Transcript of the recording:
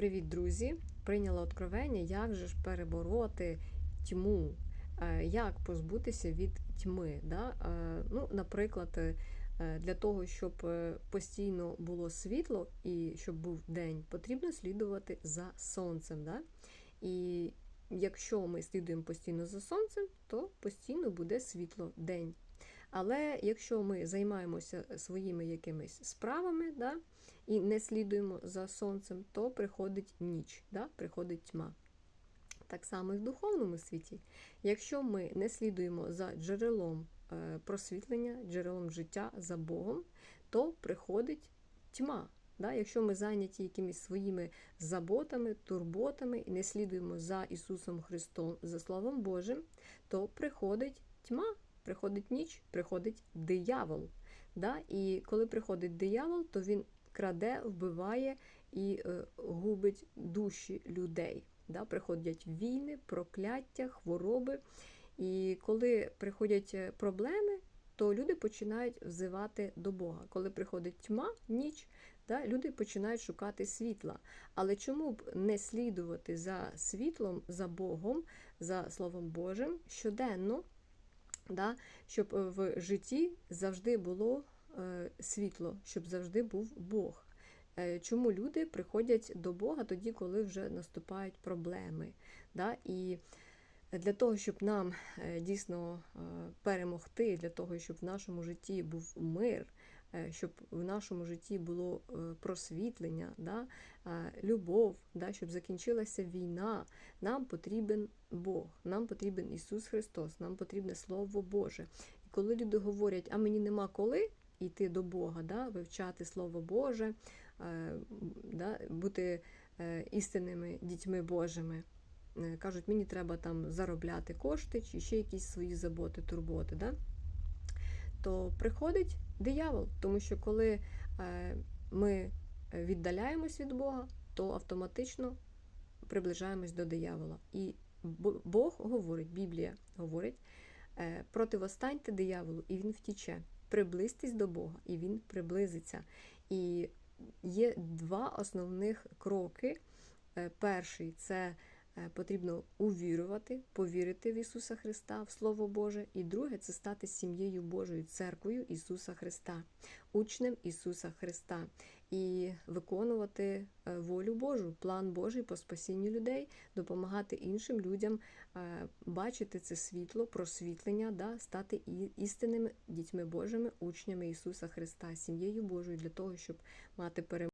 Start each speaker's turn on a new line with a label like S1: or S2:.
S1: Привіт, друзі! Прийняла откровення, як же ж перебороти тьму, е, як позбутися від тьми. Да? Е, Ну, Наприклад, е, для того, щоб постійно було світло і щоб був день, потрібно слідувати за сонцем. Да? І якщо ми слідуємо постійно за сонцем, то постійно буде світло день. Але якщо ми займаємося своїми якимись справами, да, і не слідуємо за сонцем, то приходить ніч, да, приходить тьма. Так само і в духовному світі. Якщо ми не слідуємо за джерелом е, просвітлення, джерелом життя за Богом, то приходить тьма. Да? Якщо ми зайняті якимись своїми заботами, турботами і не слідуємо за Ісусом Христом, за Словом Божим, то приходить тьма, приходить ніч, приходить диявол. Да? І коли приходить диявол, то він краде, вбиває і е, губить душі людей. Да? Приходять війни, прокляття, хвороби. І коли приходять е, проблеми, то люди починають взивати до Бога. Коли приходить тьма, ніч, да, люди починають шукати світла. Але чому б не слідувати за світлом, за Богом, за Словом Божим щоденно, да, щоб в житті завжди було е, світло, щоб завжди був Бог. Е, чому люди приходять до Бога тоді, коли вже наступають проблеми? Да? І для того, щоб нам е, дійсно е, перемогти, для того, щоб в нашому житті був мир, щоб в нашому житті було просвітлення, да? любов, да? щоб закінчилася війна, нам потрібен Бог, нам потрібен Ісус Христос, нам потрібне Слово Боже. І коли люди говорять, а мені нема коли йти до Бога, да? вивчати Слово Боже, да? бути істинними дітьми Божими. Е, кажуть, мені треба там заробляти кошти чи ще якісь свої заботи, турботи. Да? То приходить диявол, тому що коли е, ми віддаляємось від Бога, то автоматично приближаємось до диявола. І Бог говорить, Біблія говорить, е, противостаньте дияволу, і він втіче. Приблизьтесь до Бога, і він приблизиться. І є два основних кроки. Перший це Е, потрібно увірувати, повірити в Ісуса Христа, в Слово Боже. І друге це стати сім'єю Божою, церквою Ісуса Христа, учнем Ісуса Христа і виконувати е, волю Божу, план Божий по спасінню людей, допомагати іншим людям е, бачити це світло, просвітлення, да, стати істинними дітьми Божими, учнями Ісуса Христа, сім'єю Божою для того, щоб мати перемогу.